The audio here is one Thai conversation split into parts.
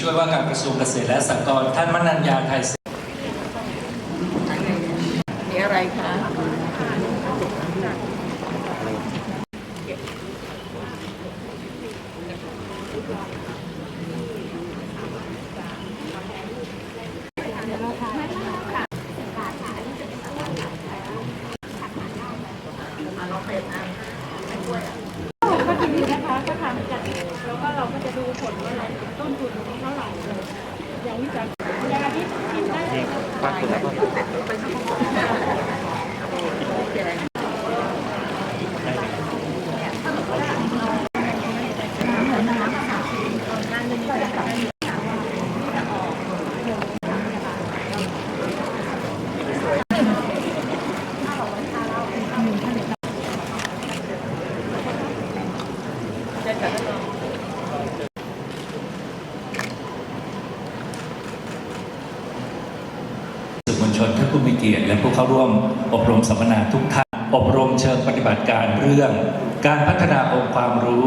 ช่วยว่าการกระทรวงเกษตรและสหกรณ์ท่านมนัญญาไทยมีอะไรคะก็ทีนี้นะคะก็ทำจา ก็จะดูผลว่าเราต้นทุนเท่าไหร่อย่างวิจัยาที่กินได้สื่อ มวลชนท่านผู้มีเกียรติและผู้เข้าร่วม อบรมสัมมนาทุกท่าน อบรมเชิงปฏิบัติการเรื่อง การพัฒนาองค์ความรู้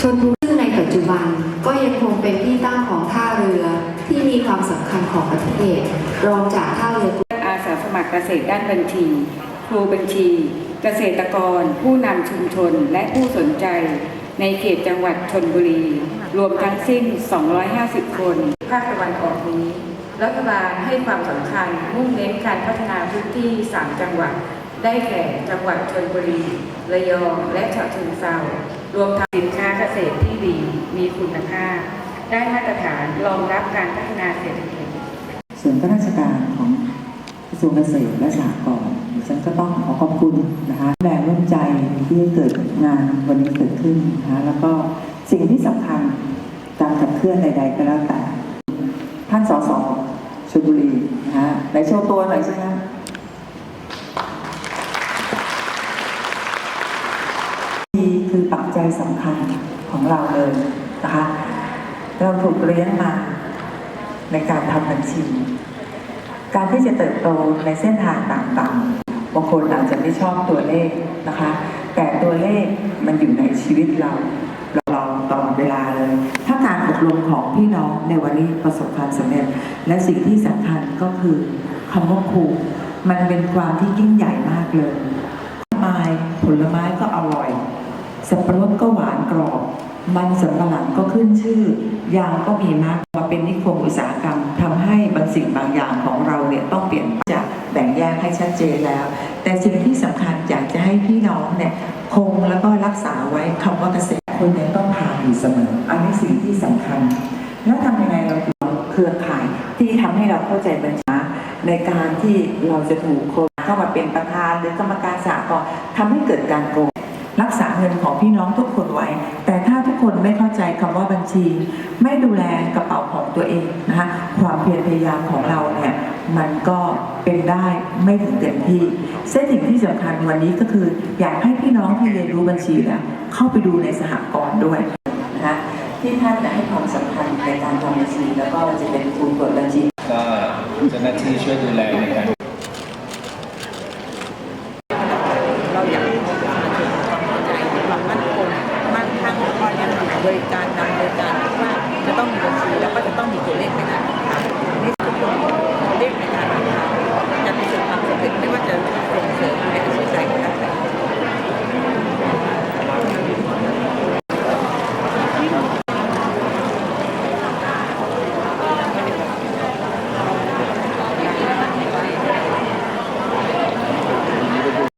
ชนบุรีในปัจจุบันก็ยังคงเป็นที่ตั้งของท่าเรือที่มีความสำคัญของประเทศ รองจากท่าเรืออาสาสมัครเกษตรด้านบัญชี ครูบัญชี เกษตรกร ผู้นำชุมชนและผู้สนใจ ในเขตจังหวัดชนบุรี รวมทั้งสิ้น 250 คน ภาคตะวันออกนี้ รัฐบาลให้ความสำคัญมุ่งเน้นการพัฒนาพื้นที่ 3 จังหวัด ได้แก่จังหวัดชนบุรี ระยองและฉะเชิงเทรารวมทั้งสินค้าเกษตรที่ดีมีคุณภาพ ได้มาตรฐานรองรับการพัฒนาเศรษฐกิจส่วนข้าราชการของกระทรวงเกษตรและสหกรณ์ดิ ฉันก็ต้องขอขอบคุณนะคะแรงร่วมใจที่เกิดงานวันนี้เกิดขึ้นนะคะแล้วก็สิ่งที่สำคัญการขับเคลื่อนใด ๆ ก็แล้วแต่ ท่านสสชลบุรีนะคะไหนโชว์ตัวหน่อยสิคะนี่คือปัจจัยสำคัญของเราเลยนะคะเราถูกเลี้ยงมาในการทำบัญชี การที่จะเติบโตในเส้นทางต่างๆ บางคนอาจจะไม่ชอบตัวเลขนะคะ แต่ตัวเลขมันอยู่ในชีวิตเราเราตลอดเวลาเลย ถ้าการอบรมของพี่น้องในวันนี้ประสบความสำเร็จ และสิ่งที่สำคัญก็คือคำว่าครูมันเป็นความที่ยิ่งใหญ่มากเลยไม้ผลไม้ก็อร่อย สับปะรดก็หวานกรอบ มันสำปะหลังก็ขึ้นชื่อยางก็มีมากมาเป็นนิคมอุตสาหกรรมทำให้บางสิ่งบางอย่างของเราเนี่ยต้องเปลี่ยน ยกให้ชัดเจนแล้ว แต่สิ่งที่สำคัญอยากจะให้พี่น้องเนี่ยคงแล้วก็รักษาไว้คำว่าเกษตรคนเนี่ยต้องทานอยู่เสมอ อันนี้สิ่งที่สำคัญ แล้วทำยังไงเราถึงเครือข่ายที่ทำให้เราเข้าใจบัญชีในการที่เราจะถูกคนเข้ามาเป็นประธานหรือกรรมการสากลทำให้เกิดการโกงรักษาเงินของพี่น้องทุกคนไว้ แต่ถ้าทุกคนไม่เข้าใจคำว่าบัญชี ไม่ดูแลกระเป๋าของตัวเองนะคะความเพียรพยายามของเราเนี่ย มันก็เป็นได้ไม่ถึงเต็มที่เส้นสิ่งที่สำคัญวันนี้ก็คือ อยากให้พี่น้องที่เรียนรู้บัญชีแล้วเข้าไปดูในสหกรณ์ด้วยนะคะที่ท่านจะให้ความสำคัญในการทำบัญชี แล้วก็จะเป็นทุนกดบัญชีก็จะหน้าที่ช่วยดูแลในการบริการนำบริการ